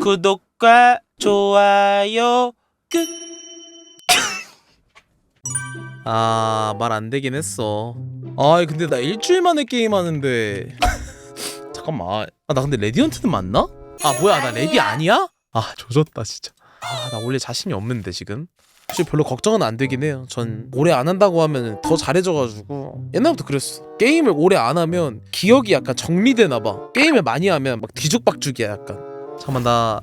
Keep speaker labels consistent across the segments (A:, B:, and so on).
A: 구독과 좋아요 끝. 아, 말 안 되긴 했어. 아, 근데 나 일주일 만에 게임 하는데. 잠깐만. 아, 나 근데 레디언트는 맞나? 아, 뭐야, 나 레디 아니야? 아, 조졌다, 진짜. 아, 나 원래 자신이 없는데, 지금. 사실 별로 걱정은 안 되긴 해요. 전 오래 안 한다고 하면 더 잘해져가지고 옛날부터 그랬어. 게임을 오래 안 하면 기억이 약간 정리되나 봐. 게임을 많이 하면 막 뒤죽박죽이야 약간. 잠깐만 나.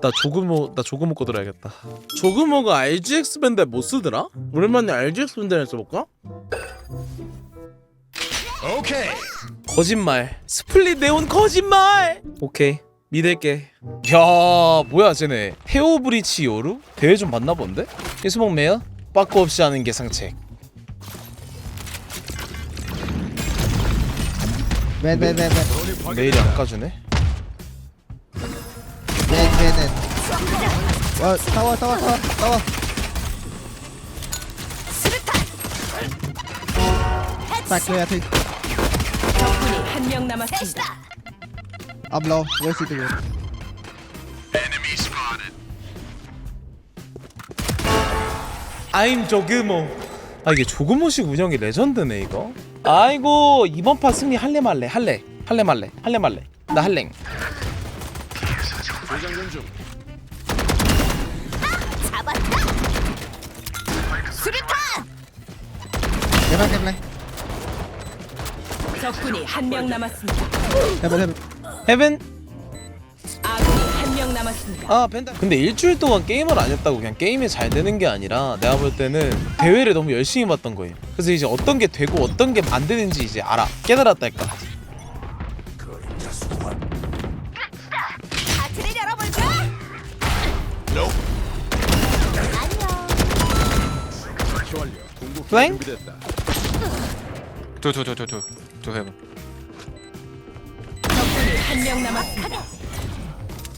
A: 나 조그모 나 조그모 거 들어야겠다. 조그모가 RGX 밴드 못 쓰더라? 오랜만에 RGX 밴드를 써볼까?
B: 오케이.
A: 거짓말. 스플릿 네온 거짓말. 오케이. 믿을게. 야, 뭐야 쟤네. 헤오 브리치 요루? 대회 좀 봤나 본데? 이수목 메어? 빠꾸 없이 하는 게 상책.
C: Ven.
A: 메일이 안 까주네.
C: 와, 타워, 타워, 타워, 타워. Back there, I think.
D: 적군이 한 명 남았습니다.
C: Where's he doing?
A: I'm 조그모. 아 이게 조그모식 운영이 레전드네 이거. 아이고 이번 판 승리 할래 말래 할래 할래 말래 할래 말래 나 할랭.
B: 재장전 중.
C: Back, get back.
D: 적군이 한 명 남았습니다.
C: Heaven, heaven.
A: 헤븐.
D: 아군이 한 명 남았습니다.
A: 아 펜타. 근데 일주일 동안 게임을 안 했다고 그냥 게임이 잘 되는 게 아니라 내가 볼 때는 대회를 너무 열심히 봤던 거예요. 그래서 이제 어떤 게 되고 어떤 게 안 되는지 이제 알아 깨달았달까. 플랭?
B: 준비됐다.
E: 두두두두두 두 해봐
D: 적군이 한명 남았습니다.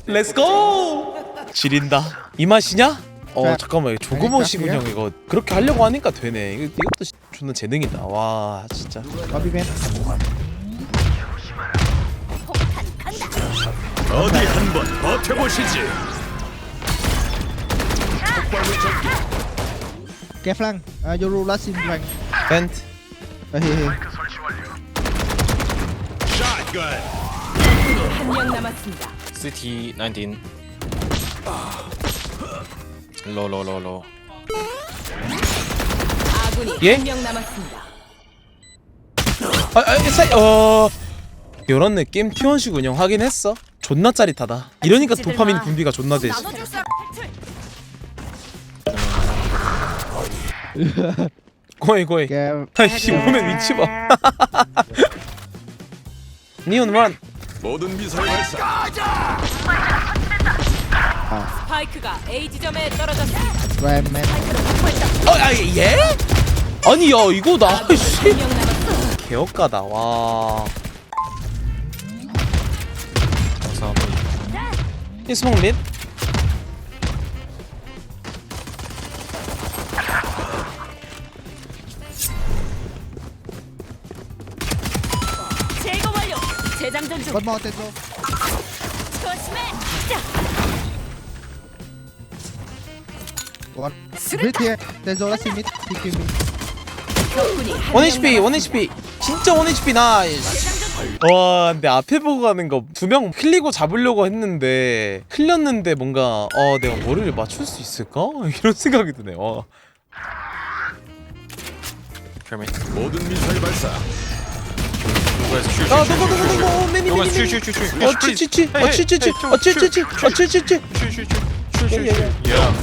A: 렛츠고! 지린다. 이 맛이냐? 어
C: 자,
A: 잠깐만 이거 조그모식
C: 아닐까,
A: 운영 이거 그렇게 하려고 하니까 되네. 이거, 이것도 씨, 존나 재능이다. 와 진짜.
C: Man.
B: 어디 한번 버텨보시지. 폭발물 전기.
C: Last in flank.
A: 펜트.
C: Uh, here, here.
B: 샷건.
D: 적군이 한 명 남았습니다.
E: CT 19 로로로로
D: 아군이
A: 예?
D: 한 명 남았습니다.
A: 아, 아, 사이, 어. 이런 느낌 T1식 운영 하긴 했어. 존나 짜릿하다. 이러니까 도파민 분비가 존나 되지. 고이 고이.
C: Get.
A: 아이씨 오면 위치 봐. 니온 런.
B: 모든 미사일 발사.
D: 스파이크가 A 지점에 떨어졌습니다.
C: Man.
A: 어, 아, 예? 아니 야 이거 나 씨.
D: 한명 남았습니다.
A: 개업가다 와.
E: 감사합니다
A: 이 스몽 릿.
C: One more, Tenzo.
D: 조심해.
C: Pick in mid.
D: 적군이 한원명
A: HP 원. HP 진짜 원 HP 나이스. 와 근데 앞에 보고 가는 거 두 명 흘리고 잡으려고 했는데 흘렸는데 뭔가 어 내가 머리를 맞출 수 있을까 이런 생각이 드네. 와.
E: 그러면
B: 모든 미사일 발사.
E: 누가에서 슈 슈
A: 아 너거 너거 너거 매니
E: 누가
A: 매니 매니.
E: 슈슈 슈 슈
A: 어 치치치 어 치치치. 어 치치치 어 치치치.
E: 슈 슈 슈 슈슈슈야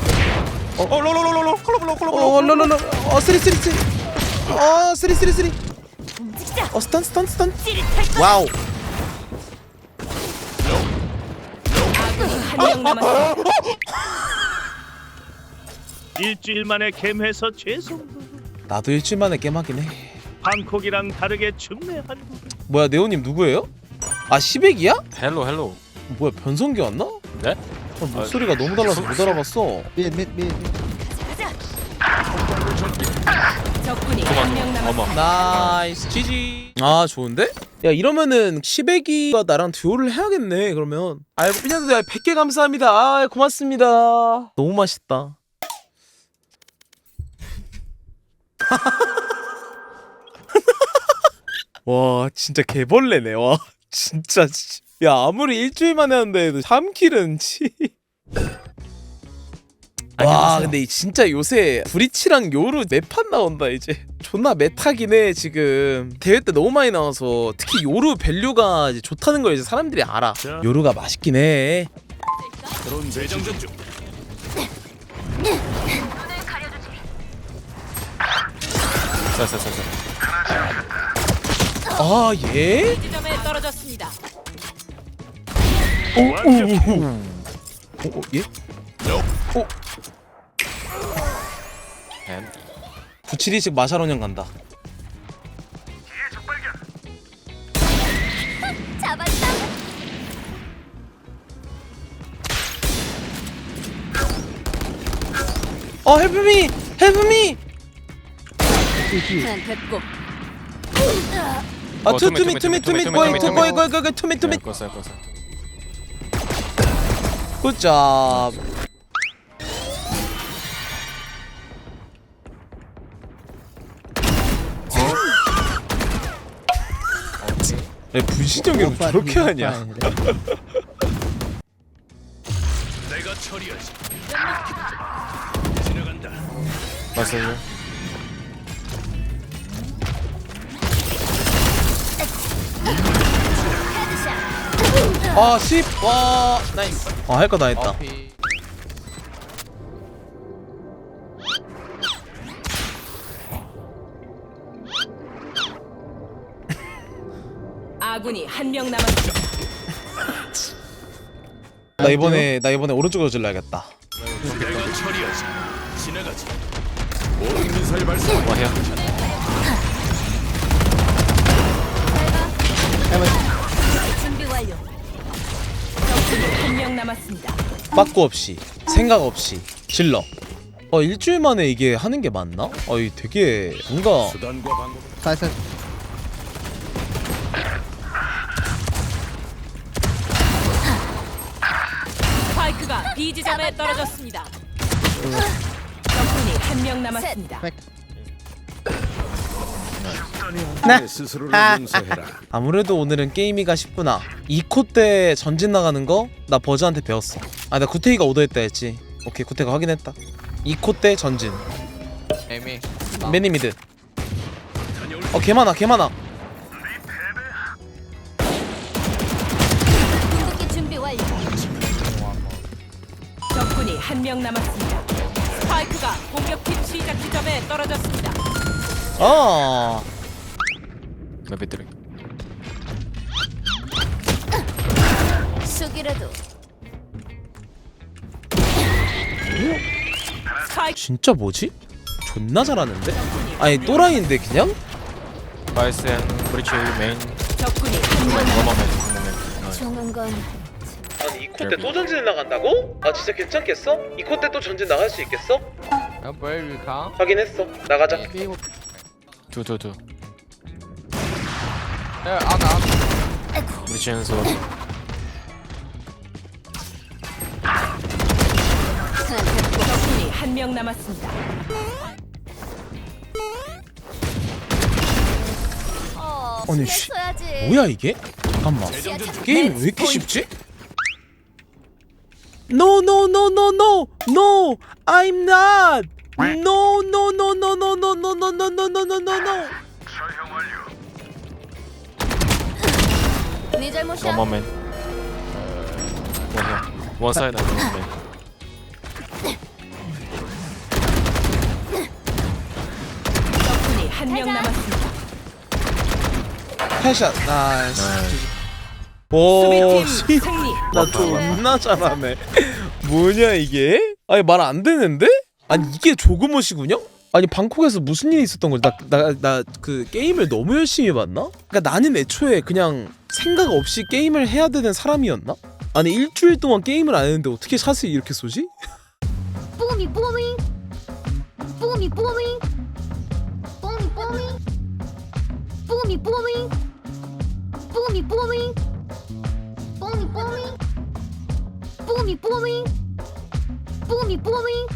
E: 어 로로로로로 콜로블로 콜로블로
A: 어 롤롤롤 어 쓰리 쓰리 쓰리. 어 쓰리 쓰리 쓰리. 어 스턴 스턴 스턴. 와우.
D: 아군이 한명 남았습니다.
F: 일주일 만에 캠해서 죄송.
A: 나도 일주일 만에 게임하긴 해
F: 방콕이랑 다르게 춥네한.
A: 뭐야 네오님 누구예요? 아 시백이야?
E: 헬로 헬로
A: 뭐야 변성기 왔나?
E: 네?
A: 어, 목소리가 너무 달라서 못 알아봤어.
D: 적군이 한 명 남았습니다.
E: 어머
A: 나이스 GG 아 좋은데? 야 이러면은 시베기가 나랑 듀오를 해야겠네 그러면 아이고 삐냐도 100개 감사합니다 아 고맙습니다 너무 맛있다 와 진짜 개벌레네. 와 진짜 씨. 야 아무리 일주일 만에 하는데 3킬은 치. 와 근데 이 진짜 요새 브리치랑 요루 매판 나온다 이제. 존나 메타긴 해 지금. 대회 때 너무 많이 나와서. 특히 요루 밸류가 이제 좋다는 걸 이제 사람들이 알아.
F: 자.
A: 요루가 맛있긴 해.
B: 드론 재장전 중.
E: 쌀쌀쌀쌀.
A: 아 예?
D: 지점에 떨어졌습니다.
F: 완벽.
A: 어, 어, 예?
E: 햄.
A: 972씩 마샤로냥 간다
G: 잡았다.
A: 어 헬프미! 헬프미!
D: 난 됐고.
A: 아
E: 어,
A: 투,
E: 투미,
A: 투미 투미 거의
E: 투미,
A: 투. 거의 거의 거의 투미 투미
E: 네, 껐어요 껐어요.
A: 굿잡 야 분신형이
C: 오빠
A: 저렇게
C: 뒤에
A: 하냐
C: 오빠 아니래.
E: 맞아요.
A: 아 10! 와 나이스 아 할 거 다 했다
D: 아군이 한 명 남았습니다.
A: 나 이번에 나 이번에 오른쪽으로 질러야겠다
B: 내가 처리하지. 지나가지. 모든 미사일 발사.
E: 와 해요.
G: 준비
D: 명 남았습니다.
A: 빠꾸 없이 생각 없이 질러 어 일주일 만에 이게 하는 게 맞나? 어이 되게 뭔가
B: 수단과 방법.
D: 스파이크가 B 지점에 떨어졌습니다. 적군이 한 명 남았습니다.
C: 백.
B: 내 스스로를 용서해라.
A: 아무래도 오늘은 게임이가 싶구나 2코 때 전진 나가는 거 나 버즈한테 배웠어 아 나 구태기가 오더했다 했지 오케이 구태가 확인했다 2코 때 전진
E: 에미.
A: 매니 미드 어 개 많아 개 많아
G: 궁극기 준비 완료.
D: 적군이 한 명 남았습니다. 스파이크가 공격팀 시작 지점에 떨어졌습니다.
A: 아
E: 들어.
G: 수기라도
D: 스파이크
A: 진짜 뭐지? 존나 잘하는데? 아니 또라이인데 그냥?
E: 바이스 앤 브리치 메인.
D: 적군이 한명 남았습니다.
E: 워머맨 워머맨.
G: 좋은 건
A: 아니 2코 때또 전진 나간다고? 아 진짜 괜찮겠어? 2코 때또 전진 나갈 수 있겠어?
H: Where will come?
A: 확인했어 나가자
E: 두두두.
H: Yeah, on on.
E: 브리치 앤 소.
D: 적군이 한 명 남았습니다.
G: 어.
A: 아니, 씨.
G: 써야지.
A: 뭐야 이게? 잠깐만. 게임 왜 이렇게 쉽지? No no no no no no I'm not No no no no no no no no no no no no no no
G: 네 잘못이야.
E: 워머맨. 원해. 원 사이드 앤 워머맨.
D: 적군이 한 명 남았습니다.
A: 헤샷
E: 나이스.
A: 오
D: 수비팀 승리.
A: 나 존나 잘하네 뭐냐 이게? 아니 말 안 되는데? 아니 이게 조그못이군요? 아니 방콕에서 무슨 일이 있었던 거지? 나 나 나 그 게임을 너무 열심히 봤나? 그러니까 나는 애초에 그냥 생각 없이 게임을 해야 되는 사람이었나? 아니 일주일 동안 게임을 안 했는데 어떻게 샷을 이렇게 쏘지?
G: 뽀미 뽀미. 뽀미 뽀미. 뽀미 뽀미. 뽀미 뽀미. 뿜이 뿜이 뿜이 뿜이 뿜이 뿜이 뿜이 뿜이